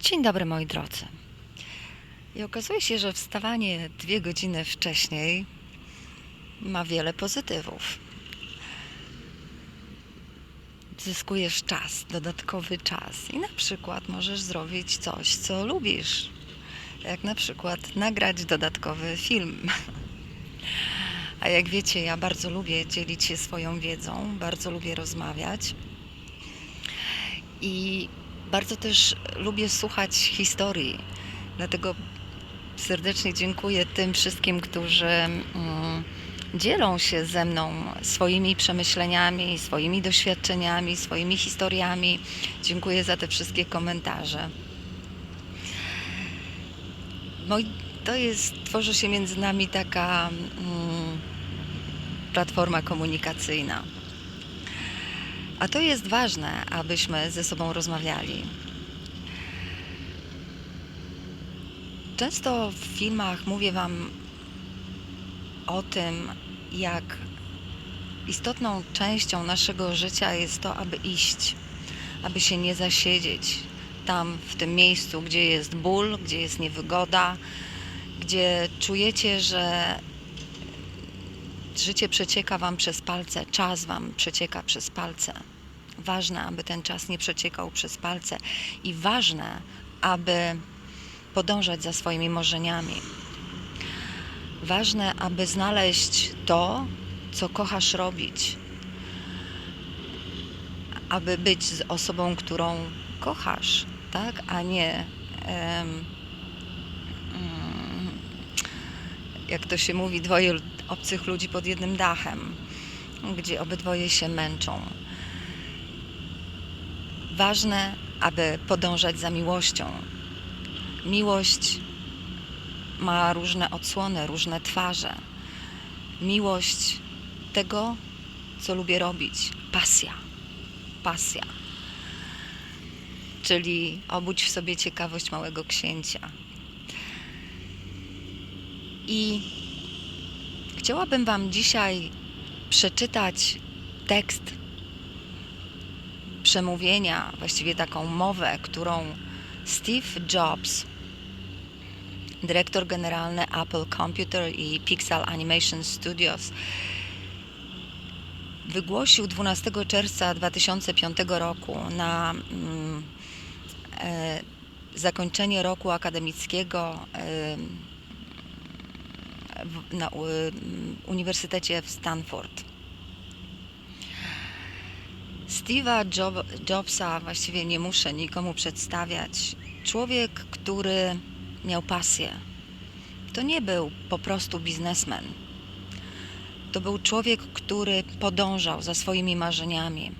Dzień dobry moi drodzy. I okazuje się, że wstawanie dwie godziny wcześniej ma wiele pozytywów. Zyskujesz czas, dodatkowy czas i na przykład możesz zrobić coś, co lubisz. Jak na przykład nagrać dodatkowy film. A jak wiecie, ja bardzo lubię dzielić się swoją wiedzą, bardzo lubię rozmawiać. I bardzo też lubię słuchać historii. Dlatego serdecznie dziękuję tym wszystkim, którzy mm, dzielą się ze mną swoimi przemyśleniami, swoimi doświadczeniami, swoimi historiami. Dziękuję za te wszystkie komentarze. To jest, tworzy się między nami taka mm, platforma komunikacyjna. A to jest ważne, abyśmy ze sobą rozmawiali. Często w filmach mówię Wam o tym, jak istotną częścią naszego życia jest to, aby iść, aby się nie zasiedzieć tam, w tym miejscu, gdzie jest ból, gdzie jest niewygoda, gdzie czujecie, że życie przecieka Wam przez palce, czas Wam przecieka przez palce. Ważne, aby ten czas nie przeciekał przez palce i ważne, aby podążać za swoimi marzeniami. Ważne, aby znaleźć to, co kochasz robić. Aby być z osobą, którą kochasz, tak? A nie mm, jak to się mówi, dwoje obcych ludzi pod jednym dachem, gdzie obydwoje się męczą. Ważne, aby podążać za miłością. Miłość ma różne odsłony, różne twarze. Miłość tego, co lubię robić. Pasja. Pasja. Czyli obudź w sobie ciekawość małego księcia. I chciałabym Wam dzisiaj przeczytać tekst przemówienia, właściwie taką mowę, którą Steve Jobs, dyrektor generalny Apple Computer i Pixar Animation Studios, wygłosił 12 czerwca 2005 roku na mm, e, zakończenie roku akademickiego e, na u, Uniwersytecie w Stanford. Steve'a Job, Jobsa właściwie nie muszę nikomu przedstawiać. Człowiek, który miał pasję. To nie był po prostu biznesmen. To był człowiek, który podążał za swoimi marzeniami.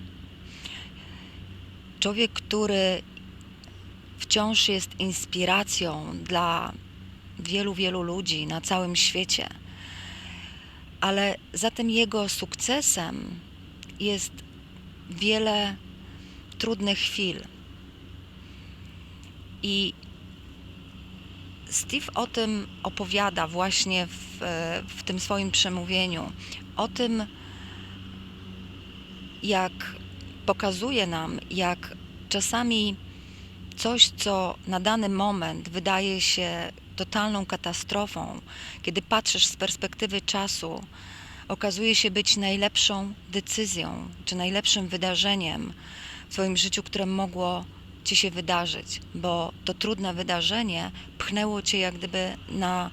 Człowiek, który wciąż jest inspiracją dla wielu, wielu ludzi na całym świecie. Ale za tym jego sukcesem jest wiele trudnych chwil. I Steve o tym opowiada właśnie w, w tym swoim przemówieniu. O tym, jak pokazuje nam, jak czasami coś, co na dany moment wydaje się totalną katastrofą, kiedy patrzysz z perspektywy czasu, okazuje się być najlepszą decyzją czy najlepszym wydarzeniem w Twoim życiu, które mogło Ci się wydarzyć, bo to trudne wydarzenie pchnęło Cię jak gdyby na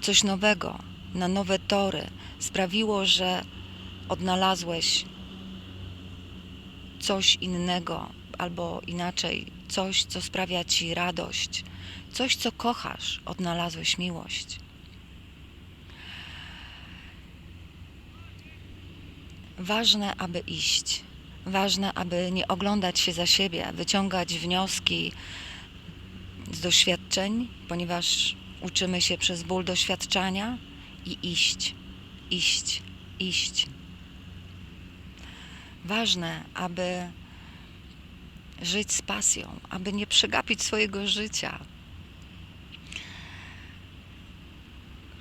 coś nowego, na nowe tory, sprawiło, że odnalazłeś coś innego, albo inaczej, coś, co sprawia Ci radość, coś, co kochasz, odnalazłeś miłość. Ważne, aby iść. Ważne, aby nie oglądać się za siebie, wyciągać wnioski z doświadczeń, ponieważ uczymy się przez ból doświadczania i iść, iść, iść. Ważne, aby żyć z pasją, aby nie przegapić swojego życia.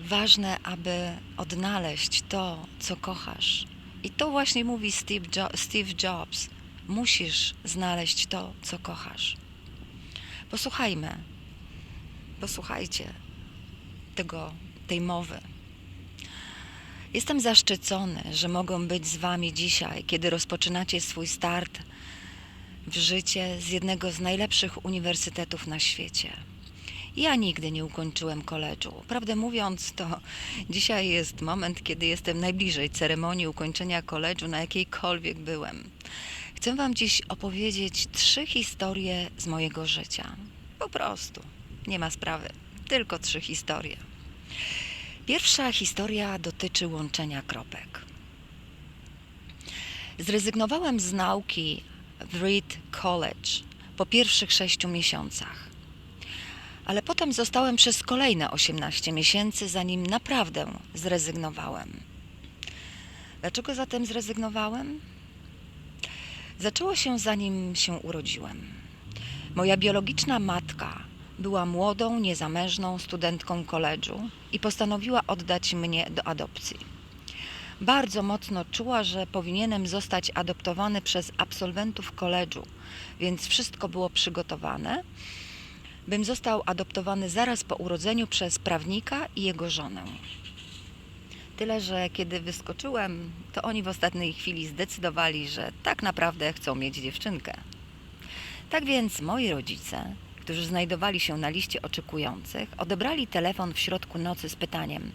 Ważne, aby odnaleźć to, co kochasz. I to właśnie mówi Steve, jo Steve Jobs. Musisz znaleźć to, co kochasz. Posłuchajmy, posłuchajcie tego, tej mowy. Jestem zaszczycony, że mogę być z Wami dzisiaj, kiedy rozpoczynacie swój start w życie z jednego z najlepszych uniwersytetów na świecie. Ja nigdy nie ukończyłem koledżu. Prawdę mówiąc, to dzisiaj jest moment, kiedy jestem najbliżej ceremonii ukończenia koledżu, na jakiejkolwiek byłem. Chcę Wam dziś opowiedzieć trzy historie z mojego życia. Po prostu. Nie ma sprawy. Tylko trzy historie. Pierwsza historia dotyczy łączenia kropek. Zrezygnowałem z nauki w Reed College po pierwszych sześciu miesiącach. Ale potem zostałem przez kolejne 18 miesięcy, zanim naprawdę zrezygnowałem. Dlaczego zatem zrezygnowałem? Zaczęło się zanim się urodziłem. Moja biologiczna matka była młodą, niezamężną studentką koledżu i postanowiła oddać mnie do adopcji. Bardzo mocno czuła, że powinienem zostać adoptowany przez absolwentów koledżu, więc wszystko było przygotowane, bym został adoptowany zaraz po urodzeniu przez prawnika i jego żonę. Tyle, że kiedy wyskoczyłem, to oni w ostatniej chwili zdecydowali, że tak naprawdę chcą mieć dziewczynkę. Tak więc moi rodzice, którzy znajdowali się na liście oczekujących, odebrali telefon w środku nocy z pytaniem: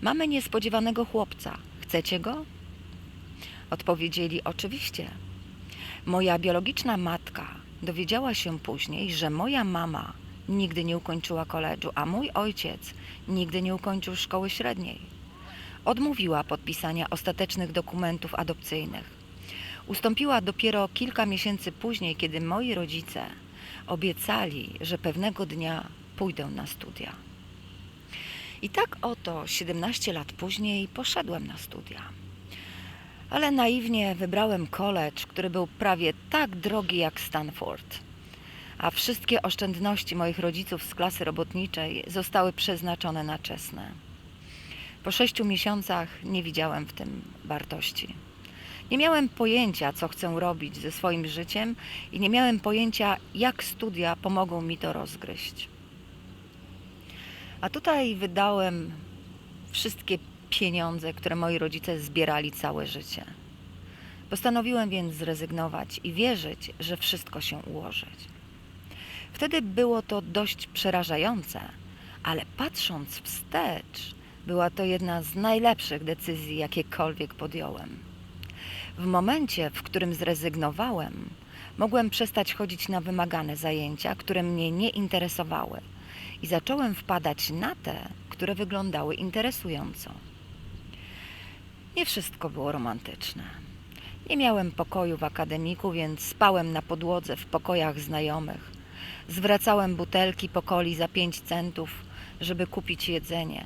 Mamy niespodziewanego chłopca, chcecie go? Odpowiedzieli: Oczywiście. Moja biologiczna matka dowiedziała się później, że moja mama nigdy nie ukończyła koledżu, a mój ojciec nigdy nie ukończył szkoły średniej. Odmówiła podpisania ostatecznych dokumentów adopcyjnych. Ustąpiła dopiero kilka miesięcy później, kiedy moi rodzice obiecali, że pewnego dnia pójdę na studia. I tak oto 17 lat później poszedłem na studia. Ale naiwnie wybrałem college, który był prawie tak drogi jak Stanford. A wszystkie oszczędności moich rodziców z klasy robotniczej zostały przeznaczone na czesne. Po sześciu miesiącach nie widziałem w tym wartości. Nie miałem pojęcia, co chcę robić ze swoim życiem i nie miałem pojęcia, jak studia pomogą mi to rozgryźć. A tutaj wydałem wszystkie pieniądze, które moi rodzice zbierali całe życie. Postanowiłem więc zrezygnować i wierzyć, że wszystko się ułoży. Wtedy było to dość przerażające, ale patrząc wstecz, była to jedna z najlepszych decyzji, jakiekolwiek podjąłem. W momencie, w którym zrezygnowałem, mogłem przestać chodzić na wymagane zajęcia, które mnie nie interesowały, i zacząłem wpadać na te, które wyglądały interesująco. Nie wszystko było romantyczne. Nie miałem pokoju w akademiku, więc spałem na podłodze w pokojach znajomych. Zwracałem butelki po coli za pięć centów, żeby kupić jedzenie.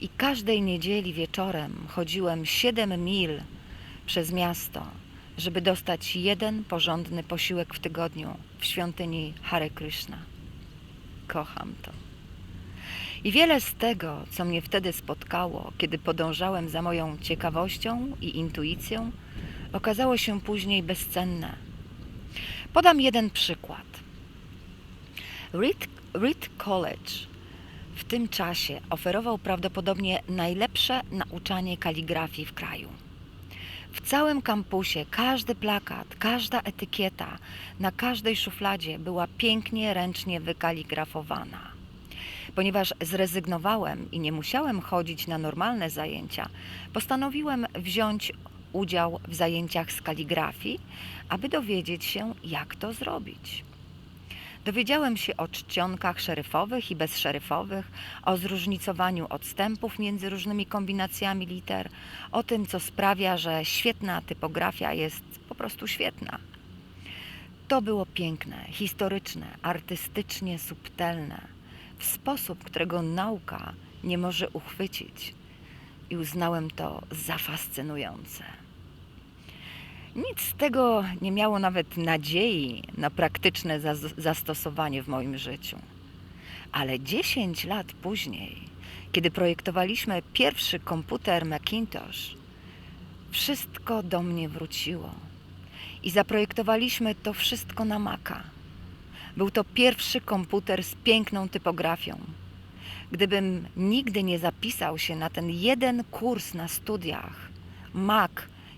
I każdej niedzieli wieczorem chodziłem siedem mil przez miasto, żeby dostać jeden porządny posiłek w tygodniu w świątyni Hare Krishna. Kocham to. I wiele z tego, co mnie wtedy spotkało, kiedy podążałem za moją ciekawością i intuicją, okazało się później bezcenne. Podam jeden przykład. Reed, Reed College w tym czasie oferował prawdopodobnie najlepsze nauczanie kaligrafii w kraju. W całym kampusie każdy plakat, każda etykieta na każdej szufladzie była pięknie ręcznie wykaligrafowana. Ponieważ zrezygnowałem i nie musiałem chodzić na normalne zajęcia, postanowiłem wziąć udział w zajęciach z kaligrafii, aby dowiedzieć się, jak to zrobić. Dowiedziałem się o czcionkach szeryfowych i bezszeryfowych, o zróżnicowaniu odstępów między różnymi kombinacjami liter, o tym, co sprawia, że świetna typografia jest po prostu świetna. To było piękne, historyczne, artystycznie subtelne, sposób, którego nauka nie może uchwycić. I uznałem to za fascynujące. Nic z tego nie miało nawet nadziei na praktyczne zastosowanie w moim życiu. Ale 10 lat później, kiedy projektowaliśmy pierwszy komputer Macintosh, wszystko do mnie wróciło. I zaprojektowaliśmy to wszystko na Maca. Był to pierwszy komputer z piękną typografią. Gdybym nigdy nie zapisał się na ten jeden kurs na studiach, Mac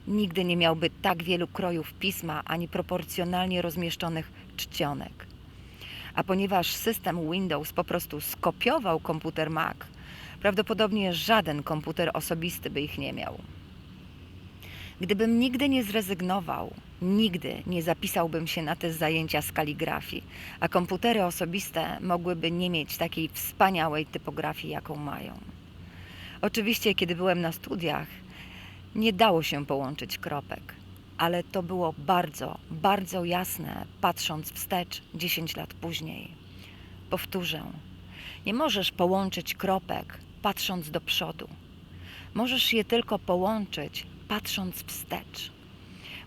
nigdy nie miałby tak wielu krojów pisma ani proporcjonalnie rozmieszczonych czcionek. A ponieważ system Windows po prostu skopiował komputer Mac, prawdopodobnie żaden komputer osobisty by ich nie miał. Gdybym nigdy nie zrezygnował, nigdy nie zapisałbym się na te zajęcia z kaligrafii, a komputery osobiste mogłyby nie mieć takiej wspaniałej typografii, jaką mają. Oczywiście, kiedy byłem na studiach, nie dało się połączyć kropek, ale to było bardzo, bardzo jasne, patrząc wstecz 10 lat później. Powtórzę, nie możesz połączyć kropek, patrząc do przodu. Możesz je tylko połączyć, patrząc wstecz.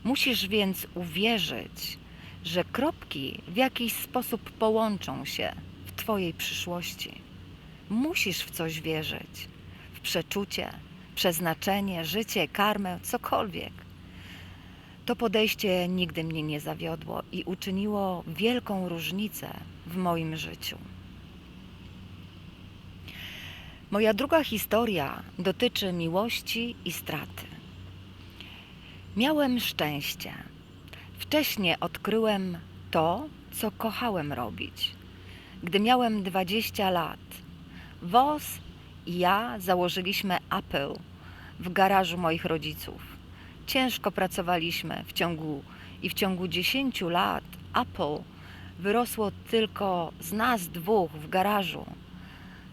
Musisz więc uwierzyć, że kropki w jakiś sposób połączą się w Twojej przyszłości. Musisz w coś wierzyć, w przeczucie, przeznaczenie, życie, karmę, cokolwiek. To podejście nigdy mnie nie zawiodło i uczyniło wielką różnicę w moim życiu. Moja druga historia dotyczy miłości i straty. Miałem szczęście. Wcześniej odkryłem to, co kochałem robić. Gdy miałem 20 lat, Wos i ja założyliśmy Apple w garażu moich rodziców. Ciężko pracowaliśmy w ciągu i w ciągu 10 lat Apple wyrosło tylko z nas dwóch w garażu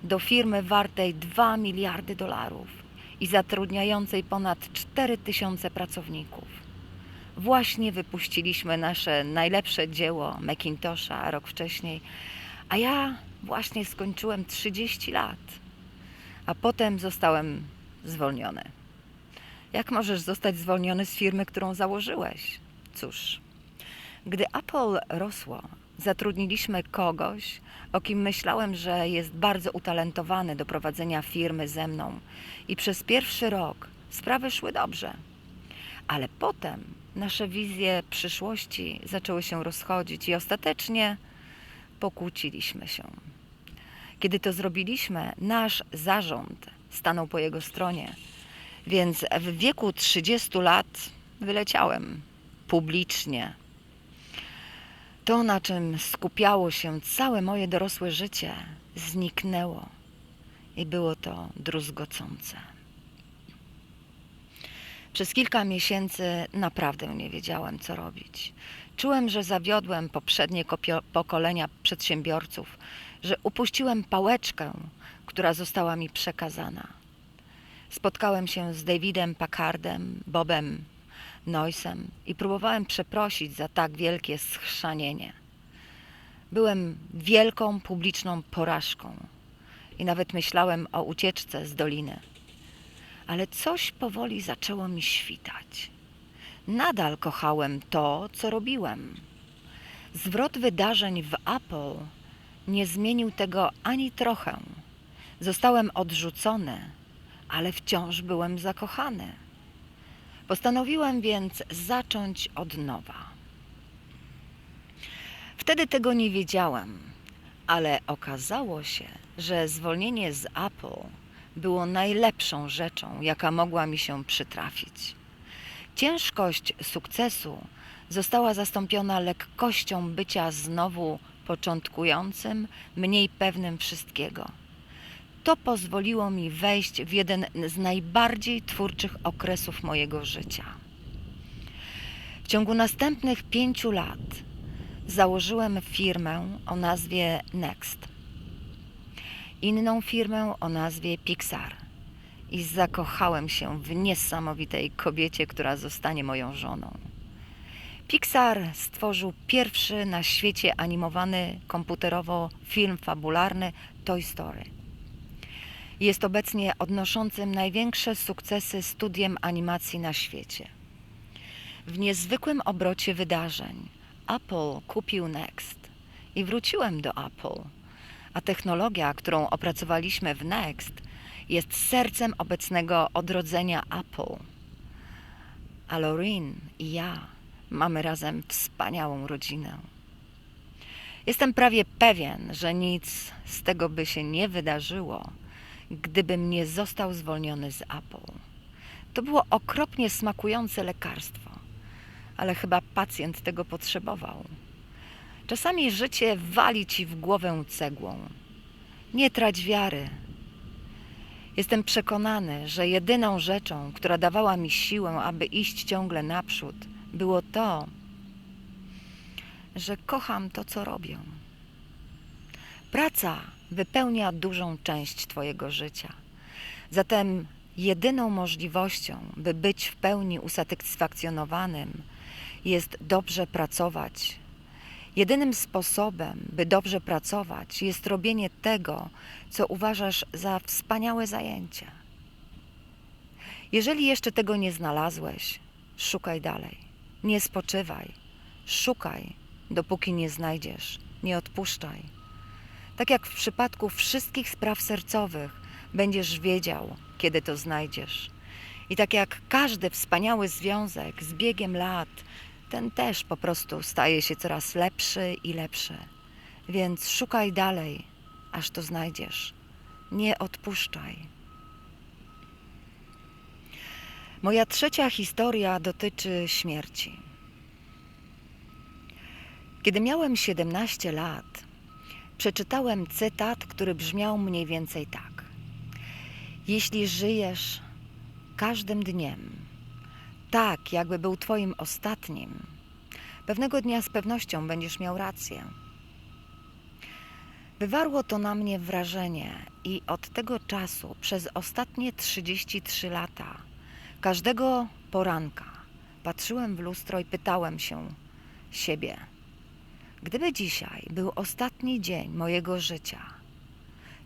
do firmy wartej 2 miliardy dolarów i zatrudniającej ponad 4 tysiące pracowników. Właśnie wypuściliśmy nasze najlepsze dzieło Macintosha rok wcześniej, a ja właśnie skończyłem 30 lat, a potem zostałem zwolniony. Jak możesz zostać zwolniony z firmy, którą założyłeś? Cóż, gdy Apple rosło, zatrudniliśmy kogoś, o kim myślałem, że jest bardzo utalentowany do prowadzenia firmy ze mną, i przez pierwszy rok sprawy szły dobrze. Ale potem nasze wizje przyszłości zaczęły się rozchodzić i ostatecznie pokłóciliśmy się. Kiedy to zrobiliśmy, nasz zarząd stanął po jego stronie, więc w wieku 30 lat wyleciałem publicznie. To, na czym skupiało się całe moje dorosłe życie, zniknęło i było to druzgocące. Przez kilka miesięcy naprawdę nie wiedziałem, co robić. Czułem, że zawiodłem poprzednie pokolenia przedsiębiorców, że upuściłem pałeczkę, która została mi przekazana. Spotkałem się z Davidem Packardem, Bobem Noisem i próbowałem przeprosić za tak wielkie schrzanienie. Byłem wielką publiczną porażką i nawet myślałem o ucieczce z doliny. Ale coś powoli zaczęło mi świtać. Nadal kochałem to, co robiłem. Zwrot wydarzeń w Apple nie zmienił tego ani trochę. Zostałem odrzucony, ale wciąż byłem zakochany. Postanowiłem więc zacząć od nowa. Wtedy tego nie wiedziałem, ale okazało się, że zwolnienie z Apple było najlepszą rzeczą, jaka mogła mi się przytrafić. Ciężkość sukcesu została zastąpiona lekkością bycia znowu początkującym, mniej pewnym wszystkiego. To pozwoliło mi wejść w jeden z najbardziej twórczych okresów mojego życia. W ciągu następnych pięciu lat założyłem firmę o nazwie Next, inną firmę o nazwie Pixar i zakochałem się w niesamowitej kobiecie, która zostanie moją żoną. Pixar stworzył pierwszy na świecie animowany komputerowo film fabularny Toy Story. Jest obecnie odnoszącym największe sukcesy studiem animacji na świecie. W niezwykłym obrocie wydarzeń Apple kupił Next i wróciłem do Apple, a technologia, którą opracowaliśmy w Next, jest sercem obecnego odrodzenia Apple. A Lorin i ja mamy razem wspaniałą rodzinę. Jestem prawie pewien, że nic z tego by się nie wydarzyło, gdybym nie został zwolniony z Apple. To było okropnie smakujące lekarstwo, ale chyba pacjent tego potrzebował. Czasami życie wali ci w głowę cegłą. Nie trać wiary. Jestem przekonany, że jedyną rzeczą, która dawała mi siłę, aby iść ciągle naprzód, było to, że kocham to, co robię. Praca wypełnia dużą część Twojego życia. Zatem jedyną możliwością, by być w pełni usatysfakcjonowanym, jest dobrze pracować. Jedynym sposobem, by dobrze pracować, jest robienie tego, co uważasz za wspaniałe zajęcie. Jeżeli jeszcze tego nie znalazłeś, szukaj dalej. Nie spoczywaj. Szukaj, dopóki nie znajdziesz. Nie odpuszczaj. Tak jak w przypadku wszystkich spraw sercowych, będziesz wiedział, kiedy to znajdziesz. I tak jak każdy wspaniały związek z biegiem lat, ten też po prostu staje się coraz lepszy i lepszy. Więc szukaj dalej, aż to znajdziesz. Nie odpuszczaj. Moja trzecia historia dotyczy śmierci. Kiedy miałem 17 lat, przeczytałem cytat, który brzmiał mniej więcej tak: Jeśli żyjesz każdym dniem, tak jakby był Twoim ostatnim, pewnego dnia z pewnością będziesz miał rację. Wywarło to na mnie wrażenie i od tego czasu przez ostatnie 33 lata każdego poranka patrzyłem w lustro i pytałem się siebie: Gdyby dzisiaj był ostatni dzień mojego życia,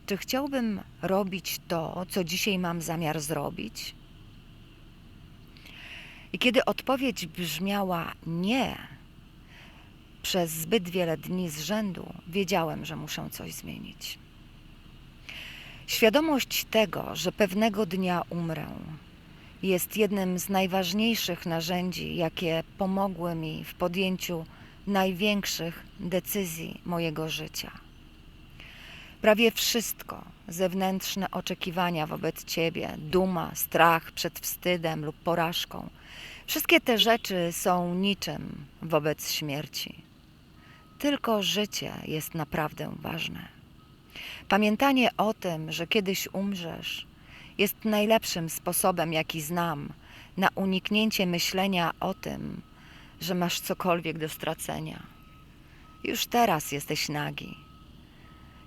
czy chciałbym robić to, co dzisiaj mam zamiar zrobić? I kiedy odpowiedź brzmiała nie, przez zbyt wiele dni z rzędu wiedziałem, że muszę coś zmienić. Świadomość tego, że pewnego dnia umrę, jest jednym z najważniejszych narzędzi, jakie pomogły mi w podjęciu największych decyzji mojego życia. Prawie wszystko, zewnętrzne oczekiwania wobec Ciebie, duma, strach przed wstydem lub porażką, wszystkie te rzeczy są niczym wobec śmierci. Tylko życie jest naprawdę ważne. Pamiętanie o tym, że kiedyś umrzesz, jest najlepszym sposobem, jaki znam na uniknięcie myślenia o tym, że masz cokolwiek do stracenia. Już teraz jesteś nagi.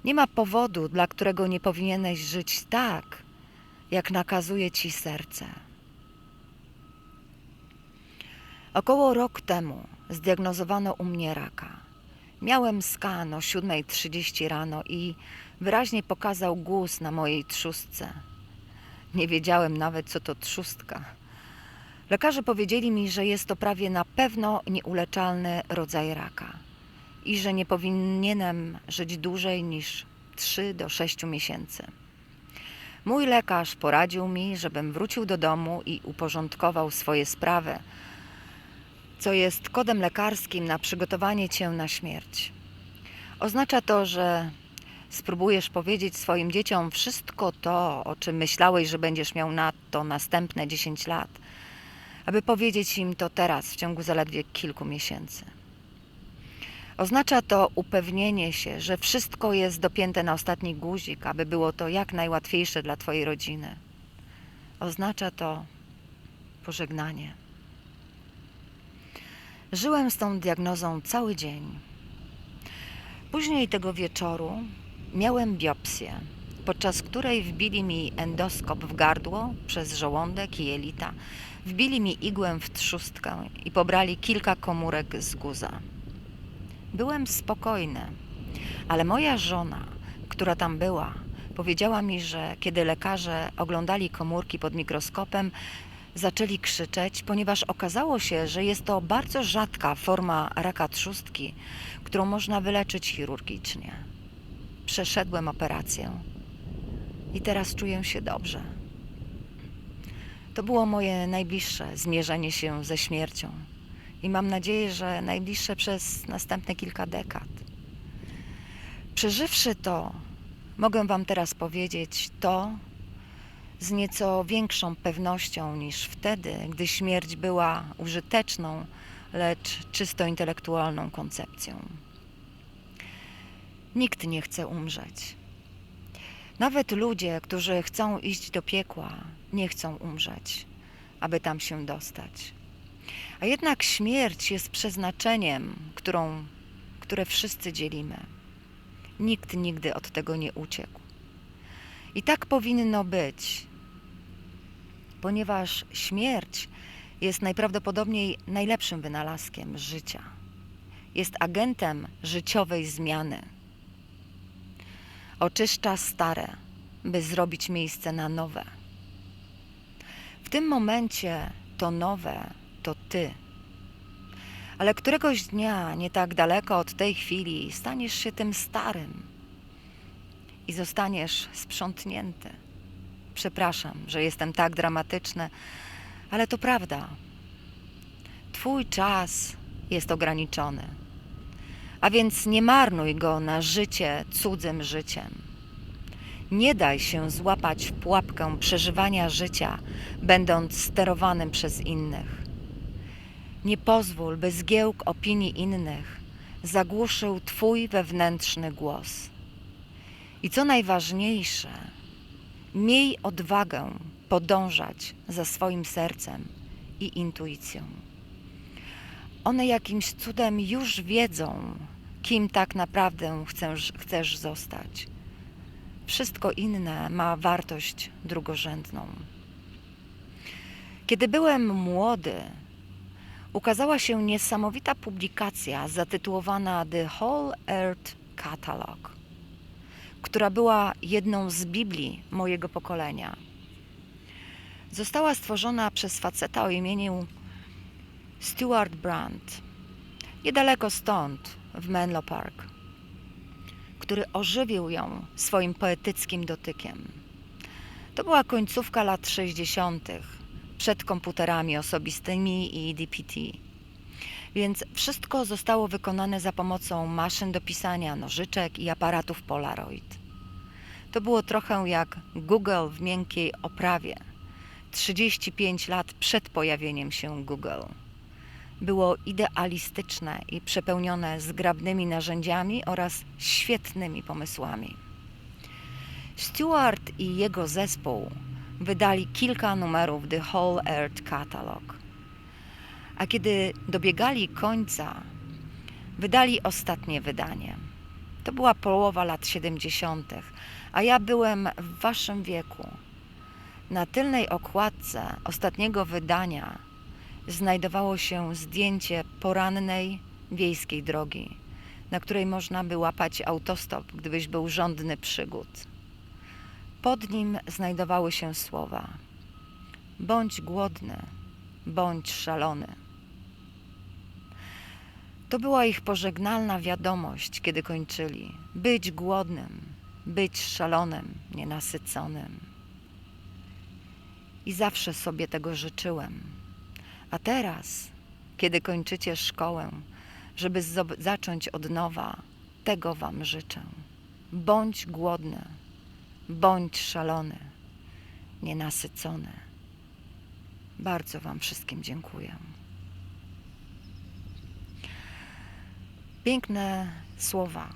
Nie ma powodu, dla którego nie powinieneś żyć tak, jak nakazuje ci serce. Około rok temu zdiagnozowano u mnie raka. Miałem skan o 7.30 rano i wyraźnie pokazał guz na mojej trzustce. Nie wiedziałem nawet, co to trzustka. Lekarze powiedzieli mi, że jest to prawie na pewno nieuleczalny rodzaj raka i że nie powinienem żyć dłużej niż 3 do 6 miesięcy. Mój lekarz poradził mi, żebym wrócił do domu i uporządkował swoje sprawy, co jest kodem lekarskim na przygotowanie cię na śmierć. Oznacza to, że spróbujesz powiedzieć swoim dzieciom wszystko to, o czym myślałeś, że będziesz miał na to następne 10 lat, aby powiedzieć im to teraz, w ciągu zaledwie kilku miesięcy. Oznacza to upewnienie się, że wszystko jest dopięte na ostatni guzik, aby było to jak najłatwiejsze dla Twojej rodziny. Oznacza to pożegnanie. Żyłem z tą diagnozą cały dzień. Później tego wieczoru miałem biopsję, podczas której wbili mi endoskop w gardło przez żołądek i jelita, wbili mi igłę w trzustkę i pobrali kilka komórek z guza. Byłem spokojny, ale moja żona, która tam była, powiedziała mi, że kiedy lekarze oglądali komórki pod mikroskopem, zaczęli krzyczeć, ponieważ okazało się, że jest to bardzo rzadka forma raka trzustki, którą można wyleczyć chirurgicznie. Przeszedłem operację i teraz czuję się dobrze. To było moje najbliższe zmierzenie się ze śmiercią i mam nadzieję, że najbliższe przez następne kilka dekad. Przeżywszy to, mogę Wam teraz powiedzieć to z nieco większą pewnością niż wtedy, gdy śmierć była użyteczną, lecz czysto intelektualną koncepcją. Nikt nie chce umrzeć. Nawet ludzie, którzy chcą iść do piekła, nie chcą umrzeć, aby tam się dostać. A jednak śmierć jest przeznaczeniem, którą, które wszyscy dzielimy. Nikt nigdy od tego nie uciekł. I tak powinno być, ponieważ śmierć jest najprawdopodobniej najlepszym wynalazkiem życia. Jest agentem życiowej zmiany. Oczyszcza stare, by zrobić miejsce na nowe. W tym momencie to nowe to ty. Ale któregoś dnia, nie tak daleko od tej chwili, staniesz się tym starym i zostaniesz sprzątnięty. Przepraszam, że jestem tak dramatyczny, ale to prawda. Twój czas jest ograniczony, a więc nie marnuj go na życie cudzym życiem. Nie daj się złapać w pułapkę przeżywania życia, będąc sterowanym przez innych. Nie pozwól, by zgiełk opinii innych zagłuszył Twój wewnętrzny głos. I co najważniejsze, miej odwagę podążać za swoim sercem i intuicją. One jakimś cudem już wiedzą, kim tak naprawdę chcesz, chcesz zostać. Wszystko inne ma wartość drugorzędną. Kiedy byłem młody, ukazała się niesamowita publikacja zatytułowana The Whole Earth Catalog, która była jedną z Biblii mojego pokolenia. Została stworzona przez faceta o imieniu Stuart Brand, niedaleko stąd, w Menlo Park, który ożywił ją swoim poetyckim dotykiem. To była końcówka lat 60., przed komputerami osobistymi i DPT. Więc wszystko zostało wykonane za pomocą maszyn do pisania, nożyczek i aparatów Polaroid. To było trochę jak Google w miękkiej oprawie. 35 lat przed pojawieniem się Google. Było idealistyczne i przepełnione zgrabnymi narzędziami oraz świetnymi pomysłami. Stewart i jego zespół wydali kilka numerów The Whole Earth Catalog. A kiedy dobiegali końca, wydali ostatnie wydanie. To była połowa lat 70., a ja byłem w waszym wieku. Na tylnej okładce ostatniego wydania znajdowało się zdjęcie porannej wiejskiej drogi, na której można by łapać autostop, gdybyś był żądny przygód. Pod nim znajdowały się słowa: Bądź głodny, bądź szalony. To była ich pożegnalna wiadomość, kiedy kończyli: być głodnym, być szalonym, nienasyconym. I zawsze sobie tego życzyłem. A teraz, kiedy kończycie szkołę, żeby zacząć od nowa, tego Wam życzę. Bądź głodny bądź szalony, nienasycony. Bardzo Wam wszystkim dziękuję. Piękne słowa.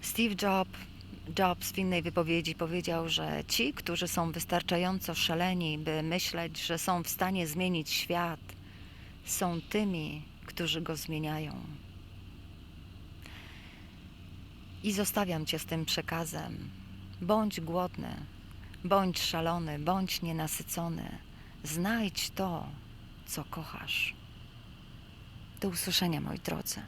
Steve Jobs, Jobs w innej wypowiedzi powiedział, że ci, którzy są wystarczająco szaleni, by myśleć, że są w stanie zmienić świat, są tymi, którzy go zmieniają. I zostawiam Cię z tym przekazem. Bądź głodny, bądź szalony, bądź nienasycony. Znajdź to, co kochasz. Do usłyszenia, moi drodzy.